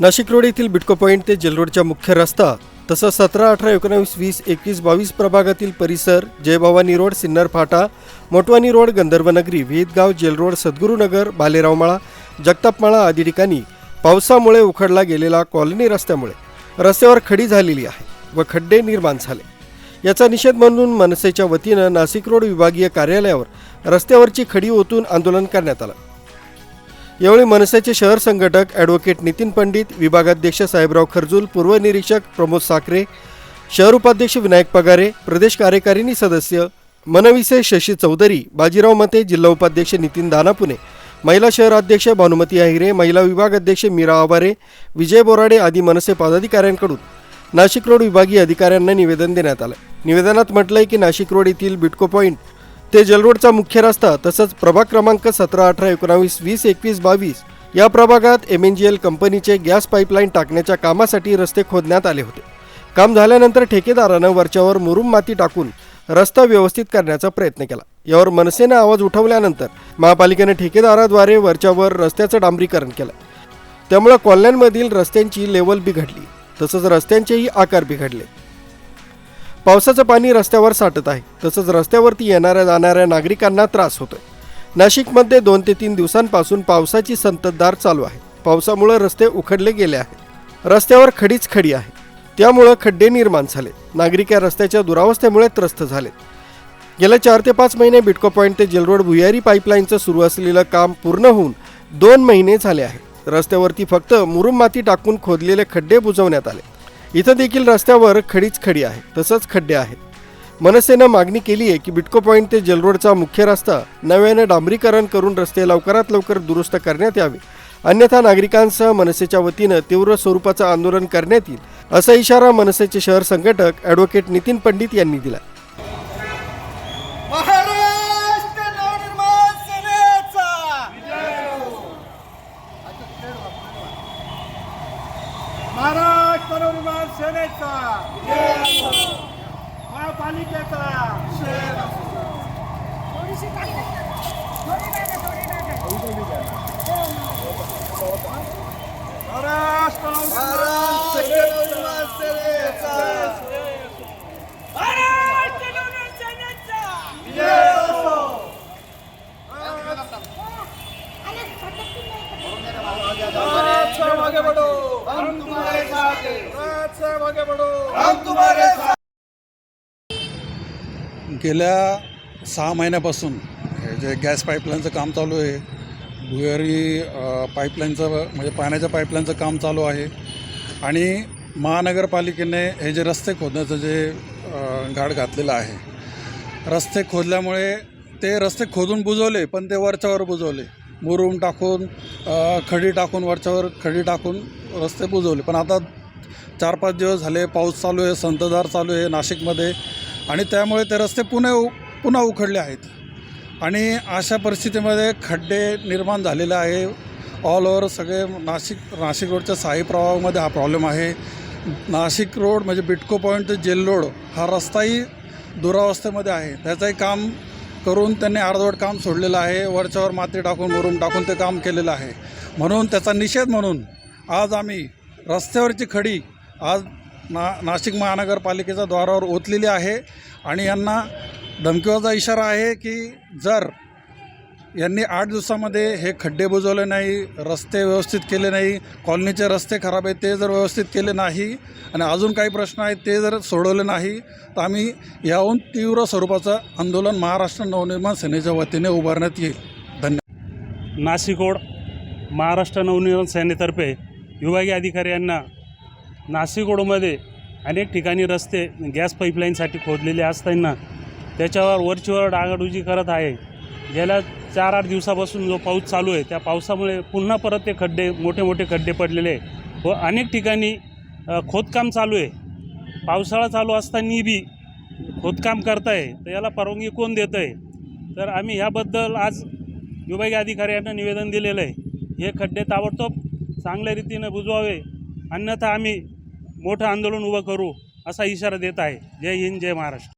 Nashik road येथील Bytco point ते जेलरोडच्या मुख्य रस्ता तसंच सतरा अठरा एकोणावीस वीस एकवीस बावीस प्रभागातील परिसर जयभवानी रोड सिन्नर फाटा Motwani road Gandharvanagari Vihitgaon Jail Road Sadgurunagar Baleraomala Jagtapmala आदी ठिकाणी पावसामुळे उखडला गेलेला कॉलनी रस्त्यामुळे. रस्त्यावर खडी झालेली आहे व खड्डे निर्माण झाले. याचा निषेध म्हणून मनसेच्या वतीनं नाशिक रोड विभागीय कार्यालयावर रस्त्यावरची खडी ओतून आंदोलन करण्यात आलं. यावेळी मनसेचे शहर संघटक ॲडव्होकेट नितीन पंडित विभागाध्यक्ष साहेबराव खर्जूल पूर्व निरीक्षक प्रमोद साखरे शहर उपाध्यक्ष विनायक पगारे प्रदेश कार्यकारिणी सदस्य मनविसे शशी चौधरी बाजीराव मते जिल्हा उपाध्यक्ष नितीन दानापुणे महिला शहराध्यक्ष भानुमती आहिरे महिला विभाग अध्यक्ष मीरा आवारे विजय बोराडे आदी मनसे पदाधिकाऱ्यांकडून नाशिक रोड विभागीय अधिकाऱ्यांना निवेदन देण्यात आलं. निवेदनात म्हटलंय की नाशिक रोड येथील बिटको पॉईंट ते जलरोडचा मुख्य रस्ता तसंच प्रभाग क्रमांक सतरा अठरा एकोणावीस वीस एकवीस बावीस या प्रभागात एम एन जी एल कंपनीचे गॅस पाईपलाईन टाकण्याच्या कामासाठी रस्ते खोदण्यात आले होते. काम झाल्यानंतर ठेकेदारानं वरच्यावर मुरुम माती टाकून रस्ता व्यवस्थित करण्याचा प्रयत्न केला. यावर मनसेनं आवाज उठवल्यानंतर महापालिकेनं ठेकेदाराद्वारे वरच्यावर रस्त्याचं डांबरीकरण केलं. त्यामुळे कॉलन्यांमधील रस्त्यांची लेवल बिघडली. तसंच रस्त्यांचेही आकार बिघडले. पावसाचं पाणी रस्त्यावर साठत आहे. तसंच रस्त्यावरती येणाऱ्या जाणाऱ्या नागरिकांना त्रास होतोय. नाशिकमध्ये दोन ते तीन दिवसांपासून पावसाची संततधार चालू आहे. पावसामुळे रस्ते उखडले गेले आहेत. रस्त्यावर खडीच खडी आहे त्यामुळं खड्डे निर्माण झाले. नागरिक या रस्त्याच्या दुरावस्थेमुळे त्रस्त झालेत गेल्या चार ते पाच महिने बिटको पॉईंट ते जेलरोड भुयारी पाईपलाईनचं सुरू असलेलं काम पूर्ण होऊन दोन महिने झाले आहे रस्त्यावरती फक्त मुरुम माती टाकून खोदलेले खड्डे बुजवण्यात आले. इथं देखील रस्त्यावर खडीच खडी आहे तसंच खड्डे आहेत. मनसेनं मागणी केली आहे की बिटको पॉईंट ते जलरोडचा मुख्य रस्ता नव्यानं डांबरीकरण करून रस्ते लवकरात लवकर दुरुस्त करण्यात यावे. अन्यथा नागरिकांसह मनसेच्या वतीनं तीव्र स्वरूपाचं आंदोलन करण्यात येईल असा इशारा मनसेचे शहर संघटक ॲडव्होकेट नितीन पंडित यांनी दिला गेल्या सहा महिन्यापासून हे जे गॅस पाईपलाईनचं काम चालू आहे भुयारी पाईपलाईनचं म्हणजे पाण्याच्या पाईपलाईनचं काम चालू आहे. आणि महानगरपालिकेने हे जे रस्ते खोदण्याचं जे घाट घातलेलं आहे रस्ते खोदल्यामुळे ते रस्ते खोदून बुजवले पण ते वरच्यावर बुजवले. मुरूम टाकून खडी टाकून वरच्यावर खडी टाकून रस्ते बुजवले. पण आता चार पाच दिवस झाले पाऊस चालू आहे संततधार चालू आहे नाशिकमध्ये. आणि त्यामुळे ते रस्ते पुन्हा उ पुन्हा उखडले आहेत. आणि अशा परिस्थितीमध्ये खड्डे निर्माण झालेले आहे. ऑल ओव्हर सगळे नाशिक नाशिक रोडच्या साई प्रवाहामध्ये हा प्रॉब्लेम आहे. नाशिक रोड म्हणजे बिटको पॉईंट ते जेल रोड हा रस्ताही दुरावस्थेमध्ये आहे. त्याचंही काम करून त्यांनी अर्धवट काम सोडलेलं आहे. वरच्यावर माती टाकून मुरुम टाकून ते काम केलेलं आहे. म्हणून त्याचा निषेध म्हणून आज आम्ही रस्त्यावरची खडी आज ना नाशिक महानगरपालिकेच्या द्वारावर ओतलेली आहे. आणि यांना धमकीवाचा इशारा आहे की जर यांनी आठ दिवसामध्ये हे खड्डे बुजवले नाही रस्ते व्यवस्थित केले नाही कॉलनीचे रस्ते खराब आहेत ते जर व्यवस्थित केले नाही आणि अजून काही प्रश्न आहेत ते जर सोडवले नाही तर आम्ही याहून तीव्र स्वरूपाचं आंदोलन महाराष्ट्र नवनिर्माण सेनेच्या वतीने उभारण्यात येईल. धन्यवाद. नाशिकोड महाराष्ट्र नवनिर्माण सेनेतर्फे विभागीय अधिकारी यांना नाशिकोडमध्ये अनेक ठिकाणी रस्ते गॅस पाईपलाईनसाठी खोदलेले असताना त्याच्यावर वरचीवर डागाडुजी करत आहे. गेल्या चार आठ दिवसापासून जो पाऊस चालू आहे त्या पावसामुळे पुन्हा परत ते खड्डे मोठे मोठे खड्डे पडलेले आहे. व अनेक ठिकाणी खोदकाम चालू आहे. पावसाळा चालू असताना बी खोदकाम करताय तर याला परवानगी कोण देतं आहे तर आम्ही ह्याबद्दल आज विभागीय अधिकाऱ्यांना निवेदन दिलेलं आहे. हे खड्डे ताबडतोब चांगल्या रीतीनं बुजवावे अन्यथा आम्ही मोठं आंदोलन उभं करू असा इशारा देत आहे. जय हिंद जय महाराष्ट्र.